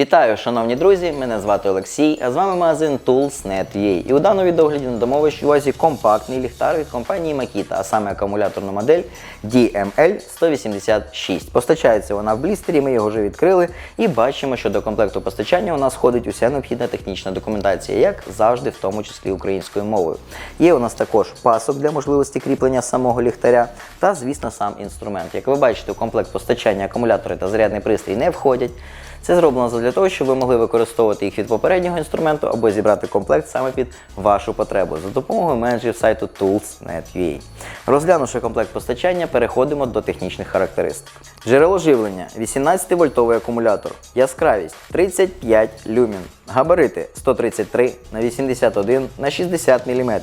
Вітаю, шановні друзі! Мене звати Олексій, а з вами магазин Tools.net.ua. І у даному відеогляді надамо увазі компактний ліхтар від компанії Makita, а саме акумуляторну модель DML186. Постачається вона в блістері, ми його вже відкрили і бачимо, що до комплекту постачання у нас входить уся необхідна технічна документація, як завжди, в тому числі українською мовою. Є у нас також пасок для можливості кріплення самого ліхтаря та, звісно, сам інструмент. Як ви бачите, у комплект постачання акумулятори та зарядний пристрій не входять. Це зроблено для того, щоб ви могли використовувати їх від попереднього інструменту або зібрати комплект саме під вашу потребу за допомогою менеджерів сайту Tools.net.ua. Розглянувши комплект постачання, переходимо до технічних характеристик. Джерело живлення 18-вольтовий акумулятор, яскравість 35 люмін, габарити 133 на 81 на 60 мм,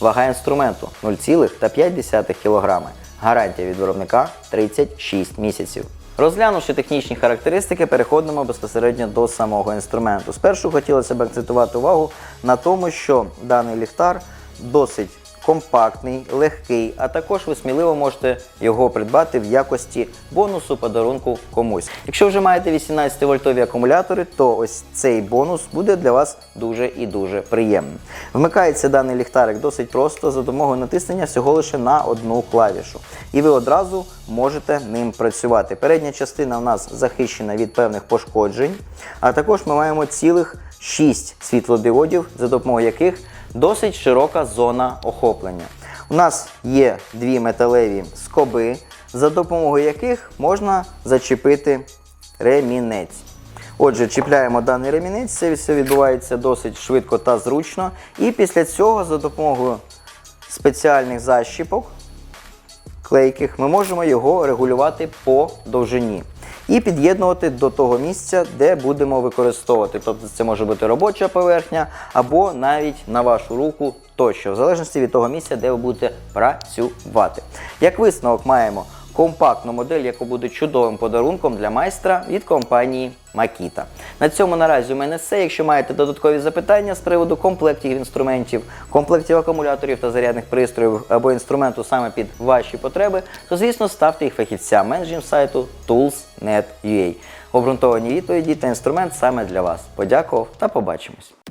вага інструменту 0,5 кг, гарантія від виробника 36 місяців. Розглянувши технічні характеристики, переходимо безпосередньо до самого інструменту. Спершу хотілося б акцентувати увагу на тому, що даний ліхтар досить компактний, легкий, а також ви сміливо можете його придбати в якості бонусу подарунку комусь. Якщо вже маєте 18-вольтові акумулятори, то ось цей бонус буде для вас дуже і дуже приємним. Вмикається даний ліхтарик досить просто за допомогою натиснення всього лише на одну клавішу. І ви одразу можете ним працювати. Передня частина у нас захищена від певних пошкоджень, а також ми маємо цілих 6 світлодіодів, за допомогою яких досить широка зона охоплення. У нас є дві металеві скоби, за допомогою яких можна зачепити ремінець. Отже, чіпляємо даний ремінець, це все відбувається досить швидко та зручно. І після цього за допомогою спеціальних защіпок клейких ми можемо його регулювати по довжині і під'єднувати до того місця, де будемо використовувати. Тобто це може бути робоча поверхня або навіть на вашу руку тощо, в залежності від того місця, де ви будете працювати. Як висновок маємо компактну модель, яка буде чудовим подарунком для майстра від компанії Makita. На цьому наразі у мене все. Якщо маєте додаткові запитання з приводу комплектів інструментів, комплектів акумуляторів та зарядних пристроїв або інструменту саме під ваші потреби, то звісно ставте їх фахівцям менеджерів сайту Tools.net.ua. Обґрунтовані відповіді та інструмент саме для вас. Подякував та побачимось.